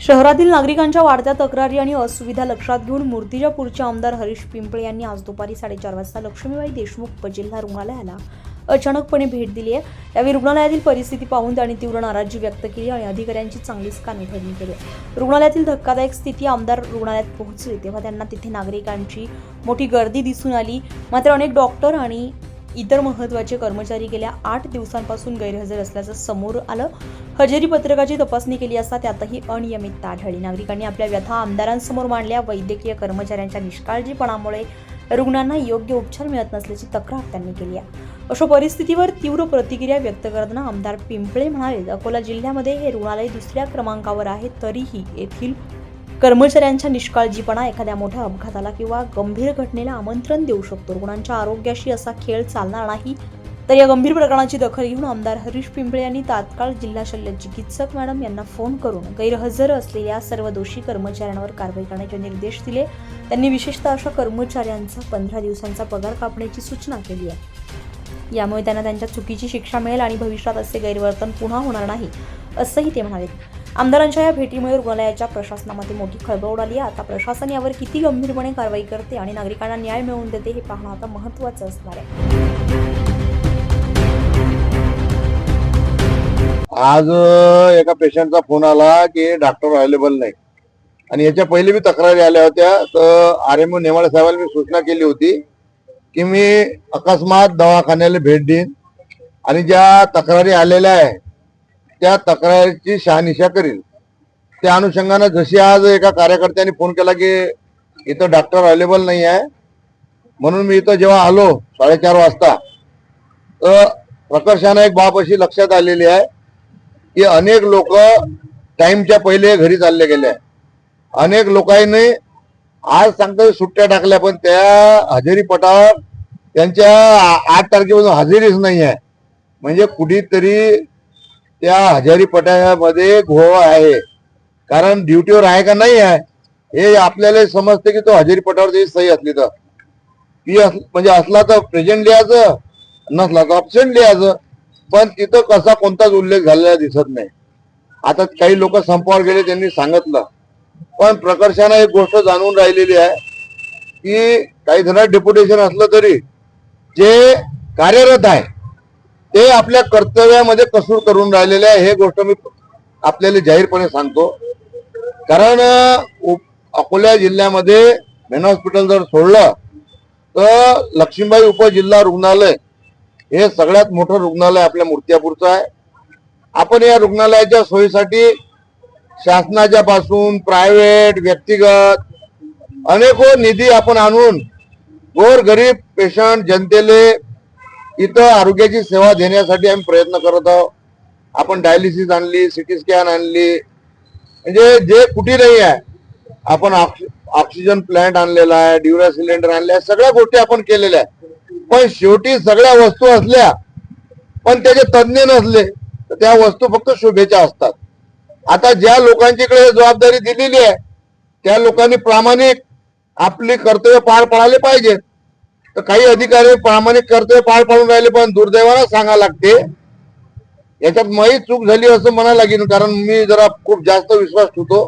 शहरातील नागरिकांच्या वाढत्या तक्रारी आणि असुविधा लक्षात घेऊन मूर्तिजापूरचे आमदार हरीश पिंपळे यांनी आज दुपारी साडेचार वाजता लक्ष्मीबाई देशमुख उपजिल्हा रुग्णालयाला अचानकपणे भेट दिली आहे. यावेळी रुग्णालयातील परिस्थिती पाहून त्यांनी तीव्र नाराजी व्यक्त केली आणि अधिकाऱ्यांची चांगलीच कानउघडणी केली. रुग्णालयातील धक्कादायक स्थिती आमदार रुग्णालयात पोहोचली तेव्हा त्यांना तिथे नागरिकांची मोठी गर्दी दिसून आली. मात्र अनेक डॉक्टर आणि इतर महत्त्वाचे कर्मचारी गेल्या आठ दिवसांपासून गैरहजर असल्याचं समोर आलं. हजेरी पत्रकाची तपासणी केली असता त्यातही अनियमितता आढळली. नागरिकांनी आपल्या व्यथा आमदारांसमोर मांडल्या. वैद्यकीय कर्मचाऱ्यांच्या निष्काळजीपणामुळे रुग्णांना योग्य उपचार मिळत नसल्याची तक्रार त्यांनी केली आहे. अशा परिस्थितीवर तीव्र प्रतिक्रिया व्यक्त करताना आमदार पिंपळे म्हणाले अकोला जिल्ह्यामध्ये हे रुग्णालय दुसऱ्या क्रमांकावर आहे तरीही येथील कर्मचाऱ्यांच्या निष्काळजीपणा एखाद्या मोठ्या अपघाताला किंवा गंभीर घटनेला आमंत्रण देऊ शकतो. रुग्णांच्या आरोग्याशी असा खेळ चालणार नाही. तर या गंभीर प्रकरणाची दखल घेऊन आमदार हरीश पिंपळे यांनी तात्काळ जिल्हा शल्य चिकित्सक मॅडम यांना फोन करून गैरहजर असलेल्या सर्व दोषी कर्मचाऱ्यांवर कारवाई करण्याचे निर्देश दिले. त्यांनी विशेषतः अशा कर्मचाऱ्यांचा पंधरा दिवसांचा पगार कापण्याची सूचना केली आहे. यामुळे त्यांना त्यांच्या चुकीची शिक्षा मिळेल आणि भविष्यात असे गैरवर्तन पुन्हा होणार नाही असंही ते म्हणाले. आमदारांच्या या भेटीमुळे रुग्णालयाच्या प्रशासनामध्ये मोठी खळबळ उडाली आहे. आता प्रशासन यावर किती गंभीरपणे कारवाई करते आणि नागरिकांना न्याय मिळवून देते हे पाहणं आता महत्त्वाचं असणार आहे. आज एका पेशंटचा फोन आला की डॉक्टर अवेलेबल नाही. आणि याच्या पहिले बी तक्रारी आल्या होत्या तर आर एम ओ नेमाळे साहेबांना मी सूचना केली होती की मी अकस्मात दवाखान्याला भेट देईन. आणि ज्या तक्रारी आलेल्या आहे त्या तक्रारीची शहानिशा करील. त्या अनुषंगानं जशी आज एका कार्यकर्त्याने फोन केला की इथं डॉक्टर अवेलेबल नाही आहे. म्हणून मी इथं जेव्हा आलो साडेचार वाजता तर प्रकर्षानं एक बाब अशी लक्षात आलेली आहे की अनेक लोक टाईमच्या पहिले घरी चालले गेले आहे. अनेक लोकांनी आज सांगतात सुट्ट्या टाकल्या पण त्या हजेरी पटावर त्यांच्या आठ तारखेपासून हजेरीच नाही आहे. म्हणजे कुठेतरी त्या हजेरी पटामध्ये घोळ आहे. कारण ड्युटीवर आहे का नाही आहे हे आपल्याला समजते की तो हजेरी पटावर सही असली तर. ती अस- म्हणजे असला तर प्रेझेंट लिहायचं नसला तर ऑप्शन लिहायचं. पण तिथं कसा कोणताच उल्लेख झालेला दिसत नाही. आता काही लोक संपावर गेले त्यांनी सांगितलं. पण प्रकर्षानं एक गोष्ट जाणून राहिलेली आहे की काही जण डेप्युटेशन असलं तरी जे कार्यरत आहे ते आपल्या कर्तव्यामध्ये कसूर करून राहिलेले आहे हे गोष्ट मी आपल्याला जाहीरपणे सांगतो. कारण उप- अकोला जिल्ह्यामध्ये मेन हॉस्पिटल जर सोडलं तर लक्ष्मीबाई उपजिल्हा रुग्णालय हे सगळ्यात मोठं रुग्णालय आपल्या मूर्त्यापूरचं आहे. आपण या रुग्णालयाच्या सोयीसाठी शासनाच्या पासून प्रायव्हेट व्यक्तिगत अनेको निधी आपण आणून गोर गरीब पेशंट जनतेले इथं आरोग्याची सेवा देण्यासाठी आम्ही प्रयत्न करत आहोत. आपण डायलिसिस आणली सिटी स्कॅन आणली. म्हणजे जे कुठेही आहे आपण ऑक्सिजन प्लांट आणलेला आहे ड्युरा सिलेंडर आणले आहे सगळ्या गोष्टी आपण केलेल्या आहे पण शेवटी सगळ्या वस्तू असल्या पण त्याचे तज्ज्ञ नसले तर त्या वस्तू फक्त शोभेच्या असतात. आता ज्या लोकांच्याकडे जबाबदारी दिलेली आहे त्या लोकांनी प्रामाणिक आपली कर्तव्य पार पाडायला पाहिजेत. तर काही अधिकारी प्रामाणिक कर्तव्य पार पाडून राहिले पण दुर्दैवानं सांगा लागते. याच्यात मही चूक झाली असं म्हणायला लागेल कारण मी जरा खूप जास्त विश्वास ठेवतो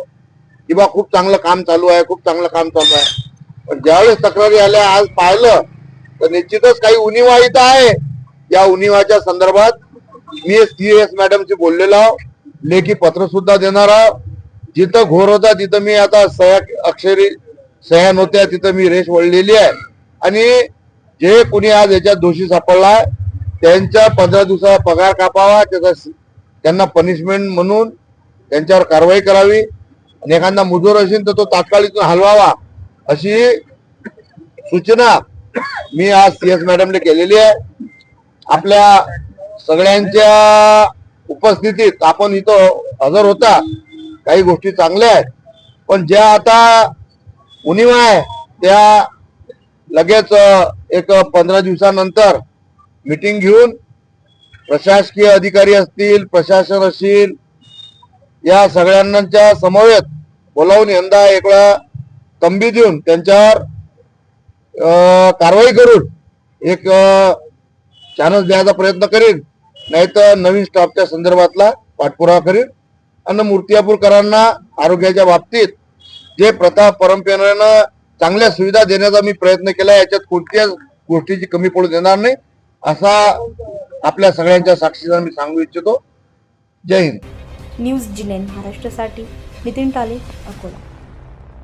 की बा खूप चांगलं काम चालू आहे खूप चांगलं काम चालू आहे. पण ज्यावेळेस तक्रारी आल्या आज पाहिलं तर निश्चितच काही उणिवा इथं आहे. या उणिवाच्या संदर्भात मी सी एस मॅडमशी बोललेलो आहो लेखी पत्र सुद्धा देणार आहो जिथं घोर होता तिथं मी आता सह्या अक्षरी सह्या नव्हत्या तिथं मी रेष वळलेली आहे. आणि जे कुणी आज याच्यात दोषी सापडला त्यांच्या पंधरा दिवसाचा पगार कापावा त्याचा त्यांना पनिशमेंट म्हणून त्यांच्यावर कारवाई करावी आणि एखादा मुजोर असेल तर तो तात्काळ इथून हलवावा अशी सूचना मी आज सी एस मॅडमने केलेली आहे. आपल्या सगळ्यांच्या उपस्थितीत आपण इथं हजर होता काही गोष्टी चांगल्या आहेत पण ज्या आता उणिवा आहे त्या लगेच एक पंधरा दिवसानंतर मीटिंग घेऊन प्रशासकीय अधिकारी असतील प्रशासन असतील या सगळ्यांच्या समवेत बोलावून यंदा एक वेळा तंबी देऊन त्यांच्यावर कारवाई करून एक चान्स द्यायचा प्रयत्न करीन. नाहीतर नवीन स्टाफच्या संदर्भातला पाठपुरावा करीन. आणि मूर्तियापूरकरांना आरोग्याच्या बाबतीत जे प्रथा परंपरेनं चांगल्या सुविधा देण्याचा मी प्रयत्न केला याच्यात कोणत्याच गोष्टीची कमी पडू देणार नाही असा आपल्या सगळ्यांच्या साक्षीदार मी सांगू इच्छितो. जय हिंद. न्यूज जिनेन महाराष्ट्रासाठी नितीन टाले अकोला.